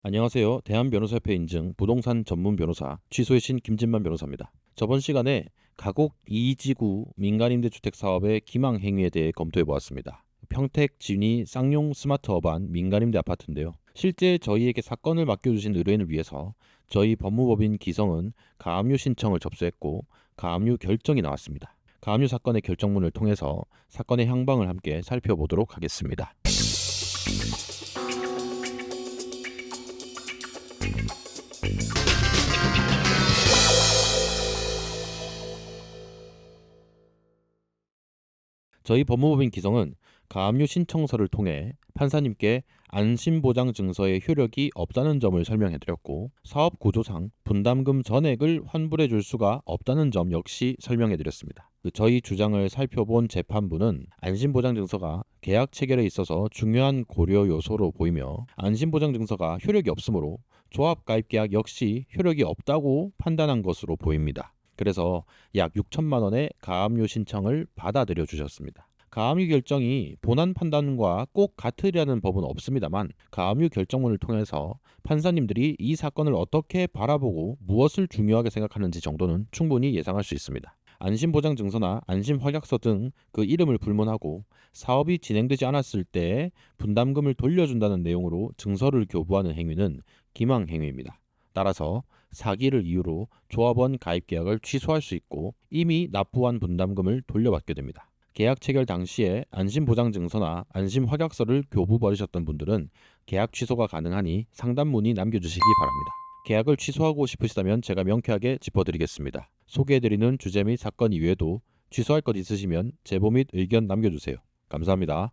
안녕하세요. 대한변호사협회 인증 부동산 전문 변호사 취소의 신 김진만 변호사입니다. 저번 시간에 가곡 이지구 민간임대주택 사업의 기망 행위에 대해 검토해 보았습니다. 평택 진위 쌍용 스마트 어반 민간임대 아파트인데요. 실제 저희에게 사건을 맡겨주신 의뢰인을 위해서 저희 법무법인 기성은 가압류 신청을 접수했고 가압류 결정이 나왔습니다. 가압류 사건의 결정문을 통해서 사건의 향방을 함께 살펴보도록 하겠습니다. 저희 법무법인 기성은 가압류 신청서를 통해 판사님께 안심보장 증서의 효력이 없다는 점을 설명해 드렸고 사업 구조상 분담금 전액을 환불해 줄 수가 없다는 점 역시 설명해 드렸습니다. 그 저희 주장을 살펴본 재판부는 안심보장 증서가 계약 체결에 있어서 중요한 고려 요소로 보이며 안심보장 증서가 효력이 없으므로 조합 가입 계약 역시 효력이 없다고 판단한 것으로 보입니다. 그래서 약 6천만 원의 가압류 신청을 받아들여 주셨습니다. 가압류 결정이 본안 판단과 꼭 같으리라는 법은 없습니다만 가압류 결정문을 통해서 판사님들이 이 사건을 어떻게 바라보고 무엇을 중요하게 생각하는지 정도는 충분히 예상할 수 있습니다. 안심보장증서나 안심활약서 등 그 이름을 불문하고 사업이 진행되지 않았을 때 분담금을 돌려준다는 내용으로 증서를 교부하는 행위는 기망 행위입니다. 따라서 사기를 이유로 조합원 가입 계약을 취소할 수 있고 이미 납부한 분담금을 돌려받게 됩니다. 계약 체결 당시에 안심보장증서나 안심활약서를 교부 버리셨던 분들은 계약 취소가 가능하니 상담 문의 남겨주시기 바랍니다. 계약을 취소하고 싶으시다면 제가 명쾌하게 짚어드리겠습니다. 소개해드리는 주제 및 사건 이외에도 취소할 것 있으시면 제보 및 의견 남겨주세요. 감사합니다.